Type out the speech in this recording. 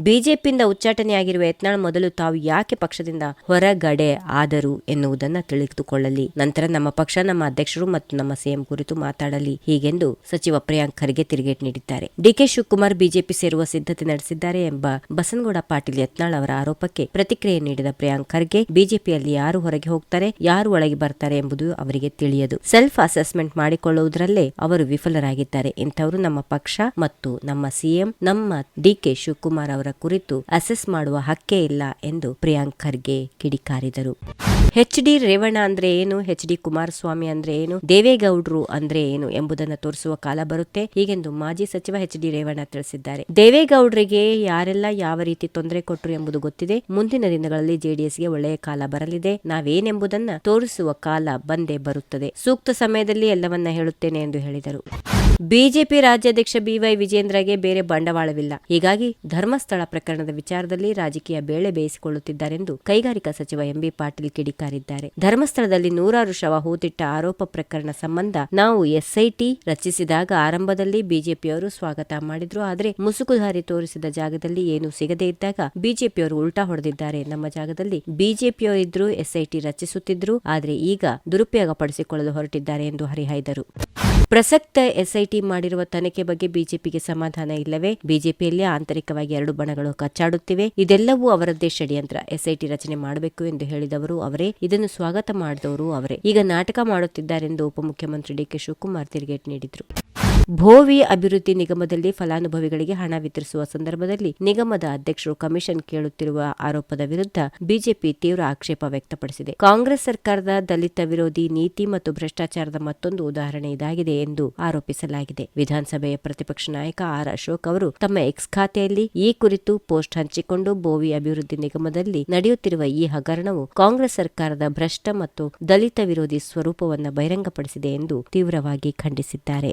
ಬಿಜೆಪಿಯಿಂದ ಉಚ್ಚಾಟನೆಯಾಗಿರುವ ಯತ್ನಾಳ್ ಮೊದಲು ತಾವು ಯಾಕೆ ಪಕ್ಷದಿಂದ ಹೊರಗಡೆ ಆದರು ಎನ್ನುವುದನ್ನು ತಿಳಿದುಕೊಳ್ಳಲಿ. ನಂತರ ನಮ್ಮ ಪಕ್ಷ, ನಮ್ಮ ಅಧ್ಯಕ್ಷರು ಮತ್ತು ನಮ್ಮ ಸಿಎಂ ಕುರಿತು ಮಾತಾಡಲಿ ಹೀಗೆಂದು ಸಚಿವ ಪ್ರಿಯಾಂಕ್ ಖರ್ಗೆ ತಿರುಗೇಟ್ ನೀಡಿದ್ದಾರೆ. ಡಿಕೆ ಶಿವಕುಮಾರ್ ಬಿಜೆಪಿ ಸೇರುವ ಸಿದ್ಧತೆ ನಡೆಸಿದ್ದಾರೆ ಎಂಬ ಬಸನಗೌಡ ಪಾಟೀಲ್ ಯತ್ನಾಳ್ ಅವರ ಆರೋಪಕ್ಕೆ ಪ್ರತಿಕ್ರಿಯೆ ನೀಡಿದ ಪ್ರಿಯಾಂಕ್ ಖರ್ಗೆ, ಬಿಜೆಪಿಯಲ್ಲಿ ಯಾರು ಹೊರಗೆ ಹೋಗ್ತಾರೆ, ಯಾರು ಒಳಗೆ ಬರ್ತಾರೆ ಎಂಬುದು ಅವರಿಗೆ ತಿಳಿಯದು. ಸೆಲ್ಫ್ ಅಸೆಸ್ಮೆಂಟ್ ಮಾಡಿಕೊಳ್ಳುವುದರಲ್ಲೇ ಅವರು ವಿಫಲರಾಗಿದ್ದಾರೆ. ಇಂಥವರು ನಮ್ಮ ಪಕ್ಷ ಮತ್ತು ನಮ್ಮ ಸಿಎಂ, ನಮ್ಮ ಡಿಕೆ ಶಿವಕುಮಾರ್ ಅವರ ಕುರಿತು ಅಸೆಸ್ ಮಾಡುವ ಹಕ್ಕೇ ಇಲ್ಲ ಎಂದು ಪ್ರಿಯಾಂಕ್ ಖರ್ಗೆ ಕಿಡಿಕಾರಿದರು. ಎಚ್ ಡಿ ರೇವಣ್ಣ ಅಂದ್ರೆ ಏನು? ಎಚ್ ಡಿ ಕುಮಾರಸ್ವಾಮಿ ಅಂದ್ರೆ ಏನು? ದೇವೇಗೌಡರು ಅಂದ್ರೆ ಏನು ಎಂಬುದನ್ನು ತೋರಿಸುವ ಕಾಲ ಬರುತ್ತೆ ಹೀಗೆಂದು ಮಾಜಿ ಸಚಿವ ಎಚ್ ಡಿ ರೇವಣ್ಣ ತಿಳಿಸಿದ್ದಾರೆ. ದೇವೇಗೌಡರಿಗೆ ಯಾರೆಲ್ಲ ಯಾವ ರೀತಿ ತೊಂದರೆ ಕೊಟ್ಟರು ಎಂಬುದು ಗೊತ್ತಿದೆ. ಮುಂದಿನ ದಿನಗಳಲ್ಲಿ ಜೆಡಿಎಸ್ಗೆ ಒಳ್ಳೆಯ ಕಾಲ ಬರಲಿದೆ. ನಾವೇನೆಂಬುದನ್ನು ತೋರಿಸುವ ಕಾಲ ಬಂದೇ ಬರುತ್ತದೆ. ಸೂಕ್ತ ಸಮಯದಲ್ಲಿ ಎಲ್ಲವನ್ನ ಹೇಳುತ್ತೇನೆ ಎಂದು ಹೇಳಿದರು. ಬಿಜೆಪಿ ರಾಜ್ಯಾಧ್ಯಕ್ಷ ಬಿವೈ ವಿಜೇಂದ್ರಗೆ ಬೇರೆ ಬಂಡವಾಳವಿಲ್ಲ. ಹೀಗಾಗಿ ಧರ್ಮಸ್ಥಳ ಪ್ರಕರಣದ ವಿಚಾರದಲ್ಲಿ ರಾಜಕೀಯ ಬೇಳೆ ಬೇಯಿಸಿಕೊಳ್ಳುತ್ತಿದ್ದಾರೆಂದು ಕೈಗಾರಿಕಾ ಸಚಿವ ಎಂಬಿ ಪಾಟೀಲ್ ಕಿಡಿಕಾರಿದ್ದಾರೆ. ಧರ್ಮಸ್ಥಳದಲ್ಲಿ ನೂರಾರು ಶವ ಹೂತಿಟ್ಟ ಆರೋಪ ಪ್ರಕರಣ ಸಂಬಂಧ ನಾವು ಎಸ್ಐಟಿ ರಚಿಸಿದಾಗ ಆರಂಭದಲ್ಲಿ ಬಿಜೆಪಿಯವರು ಸ್ವಾಗತ ಮಾಡಿದ್ರು. ಆದರೆ ಮುಸುಕುಧಾರಿ ತೋರಿಸಿದ ಜಾಗದಲ್ಲಿ ಏನೂ ಸಿಗದೇ ಇದ್ದಾಗ ಬಿಜೆಪಿಯವರು ಉಲ್ಟಾ ಹೊಡೆದಿದ್ದಾರೆ. ನಮ್ಮ ಜಾಗದಲ್ಲಿ ಬಿಜೆಪಿಯವರಿದ್ರು ಎಸ್ಐಟಿ ರಚಿಸುತ್ತಿದ್ರು. ಆದರೆ ಈಗ ದುರುಪಯೋಗ ಪಡಿಸಿಕೊಳ್ಳಲು ಹೊರಟಿದ್ದಾರೆ ಎಂದು ಹರಿಹಾಯ್ದರು. ಪ್ರಸಕ್ತ ಎಸ್ಐಟಿ ಮಾಡಿರುವ ತನಿಖೆ ಬಗ್ಗೆ ಬಿಜೆಪಿಗೆ ಸಮಾಧಾನ ಇಲ್ಲವೇ? ಬಿಜೆಪಿಯಲ್ಲಿ ಆಂತರಿಕವಾಗಿ ಎರಡು ಬಣಗಳು ಕಚ್ಚಾಡುತ್ತಿವೆ. ಇದೆಲ್ಲವೂ ಅವರದ್ದೇ ಷಡ್ಯಂತ್ರ. ಎಸ್ಐಟಿ ರಚನೆ ಮಾಡಬೇಕು ಎಂದು ಹೇಳಿದವರು ಅವರೇ. ಇದನ್ನು ಸ್ವಾಗತ ಮಾಡಿದವರು ಅವರೇ. ಈಗ ನಾಟಕ ಮಾಡುತ್ತಿದ್ದಾರೆಂದು ಉಪಮುಖ್ಯಮಂತ್ರಿ ಡಿಕೆ ಶಿವಕುಮಾರ್ ತಿರುಗೇಟ್ ನೀಡಿದ್ರು. ಭೋವಿ ಅಭಿವೃದ್ಧಿ ನಿಗಮದಲ್ಲಿ ಫಲಾನುಭವಿಗಳಿಗೆ ಹಣ ವಿತರಿಸುವ ಸಂದರ್ಭದಲ್ಲಿ ನಿಗಮದ ಅಧ್ಯಕ್ಷರು ಕಮಿಷನ್ ಕೇಳುತ್ತಿರುವ ಆರೋಪದ ವಿರುದ್ಧ ಬಿಜೆಪಿ ತೀವ್ರ ಆಕ್ಷೇಪ ವ್ಯಕ್ತಪಡಿಸಿದೆ. ಕಾಂಗ್ರೆಸ್ ಸರ್ಕಾರದ ದಲಿತ ವಿರೋಧಿ ನೀತಿ ಮತ್ತು ಭ್ರಷ್ಟಾಚಾರದ ಮತ್ತೊಂದು ಉದಾಹರಣೆ ಇದಾಗಿದೆ ಎಂದು ಆರೋಪಿಸಲಾಗಿದೆ. ವಿಧಾನಸಭೆಯ ಪ್ರತಿಪಕ್ಷ ನಾಯಕ ಆರ್ ಅಶೋಕ್ ಅವರು ತಮ್ಮ ಎಕ್ಸ್ ಖಾತೆಯಲ್ಲಿ ಈ ಕುರಿತು ಪೋಸ್ಟ್ ಹಂಚಿಕೊಂಡು ಭೋವಿ ಅಭಿವೃದ್ಧಿ ನಿಗಮದಲ್ಲಿ ನಡೆಯುತ್ತಿರುವ ಈ ಹಗರಣವು ಕಾಂಗ್ರೆಸ್ ಸರ್ಕಾರದ ಭ್ರಷ್ಟ ಮತ್ತು ದಲಿತ ವಿರೋಧಿ ಸ್ವರೂಪವನ್ನು ಬಹಿರಂಗಪಡಿಸಿದೆ ಎಂದು ತೀವ್ರವಾಗಿ ಖಂಡಿಸಿದ್ದಾರೆ.